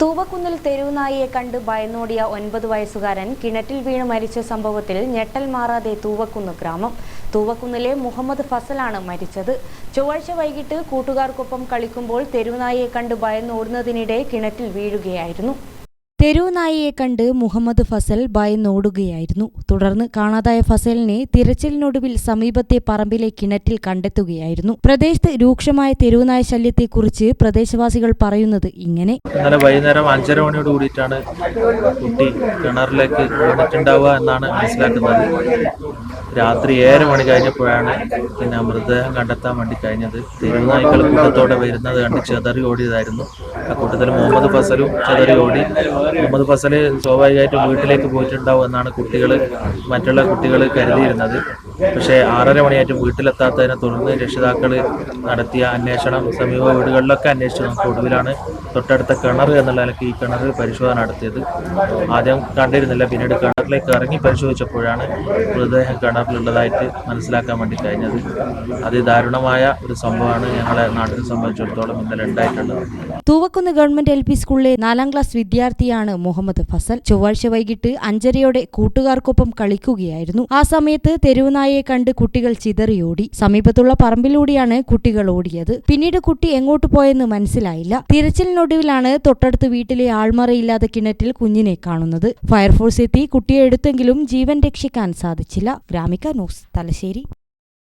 തൂവക്കുന്നിൽ തെരുവുനായിയെ കണ്ട് ഭയന്നോടിയ ഒൻപത് വയസ്സുകാരൻ കിണറ്റിൽ വീണ് മരിച്ച സംഭവത്തിൽ ഞെട്ടൽ മാറാതെ തൂവക്കുന്ന് ഗ്രാമം. തൂവക്കുന്നിലെ മുഹമ്മദ് ഫസലാണ് മരിച്ചത്. ചൊവ്വാഴ്ച വൈകിട്ട് കൂട്ടുകാർക്കൊപ്പം കളിക്കുമ്പോൾ തെരുവുനായിയെ കണ്ട് ഭയന്നോടുന്നതിനിടെ കിണറ്റിൽ വീഴുകയായിരുന്നു. തെരുവുനായിയെ കണ്ട് മുഹമ്മദ് ഫസൽ ഭയന്നോടുകയായിരുന്നു. തുടർന്ന് കാണാതായ ഫസലിനെ തിരച്ചിലിനൊടുവിൽ സമീപത്തെ പറമ്പിലെ കിണറ്റിൽ കണ്ടെത്തുകയായിരുന്നു. പ്രദേശത്ത് രൂക്ഷമായ തെരുവുനായ ശല്യത്തെക്കുറിച്ച് പ്രദേശവാസികൾ പറയുന്നത് ഇങ്ങനെ. ഇന്നലെ വൈകുന്നേരം അഞ്ചര മണിയോട് കൂടിയിട്ടാണ് കുട്ടി കിണറിലേക്ക് വീണിട്ടുണ്ടാവുക എന്നാണ് മനസ്സിലാക്കുന്നത്. രാത്രി ഏഴര മണി കഴിഞ്ഞപ്പോഴാണ് പിന്നെ മൃതദേഹം കണ്ടെത്താൻ വേണ്ടി കഴിഞ്ഞത്. തെരുവുനായ്ക്കൾ കൂട്ടത്തോടെ വരുന്നത് കണ്ട് ചെതറി ഓടിയതായിരുന്നു കൂട്ടത്തിൽ മുഹമ്മദ് ഫസലും ചതറി ഓടി മുഹമ്മദ് ഫസൽ സ്വാഭാവികമായിട്ടും വീട്ടിലേക്ക് പോയിട്ടുണ്ടാവും എന്നാണ് കുട്ടികൾ മറ്റുള്ള കുട്ടികൾ കരുതിയിരുന്നത്. പക്ഷേ ആറര മണിയായിട്ടും വീട്ടിലെത്താത്തതിനെ തുടർന്ന് രക്ഷിതാക്കൾ നടത്തിയ അന്വേഷണം സമീപ വീടുകളിലൊക്കെ അന്വേഷിച്ചു നമുക്ക് ഒടുവിലാണ് തൊട്ടടുത്ത കിണർ എന്നുള്ള നിലയ്ക്ക് ഈ കിണർ പരിശോധന നടത്തിയത്. ആദ്യം കണ്ടിരുന്നില്ല പിന്നീട് കിണറിലേക്ക് ഇറങ്ങി പരിശോധിച്ചപ്പോഴാണ് മൃതദേഹം കിണറിലുള്ളതായിട്ട് മനസ്സിലാക്കാൻ വേണ്ടി കഴിഞ്ഞത്. അതിദാരുണമായ ഒരു സംഭവമാണ്. ഞങ്ങളെ നാട്ടിനെ സംബന്ധിച്ചിടത്തോളം ഇന്നലെ ഉണ്ടായിട്ടുള്ളത്. തൂവക്കുന്ന് ഗവൺമെന്റ് എൽ പി സ്കൂളിലെ നാലാം ക്ലാസ് വിദ്യാർത്ഥിയാണ് മുഹമ്മദ് ഫസൽ. ചൊവ്വാഴ്ച വൈകിട്ട് അഞ്ചരയോടെ കൂട്ടുകാർക്കൊപ്പം കളിക്കുകയായിരുന്നു. ആ സമയത്ത് തെരുവുനായയെ കണ്ട് കുട്ടികൾ ചിതറിയോടി. സമീപത്തുള്ള പറമ്പിലൂടെയാണ് കുട്ടികൾ ഓടിയത്. പിന്നീട് കുട്ടി എങ്ങോട്ട് പോയെന്ന് മനസ്സിലായില്ല. തിരച്ചിലിനൊടുവിലാണ് തൊട്ടടുത്ത് വീട്ടിലെ ആൾമറയില്ലാതെ കിണറ്റിൽ കുഞ്ഞിനെ കാണുന്നത്. ഫയർഫോഴ്സ് എത്തി കുട്ടിയെ എടുത്തെങ്കിലും ജീവൻ രക്ഷിക്കാൻ സാധിച്ചില്ല. ഗ്രാമിക ന്യൂസ് തലശ്ശേരി.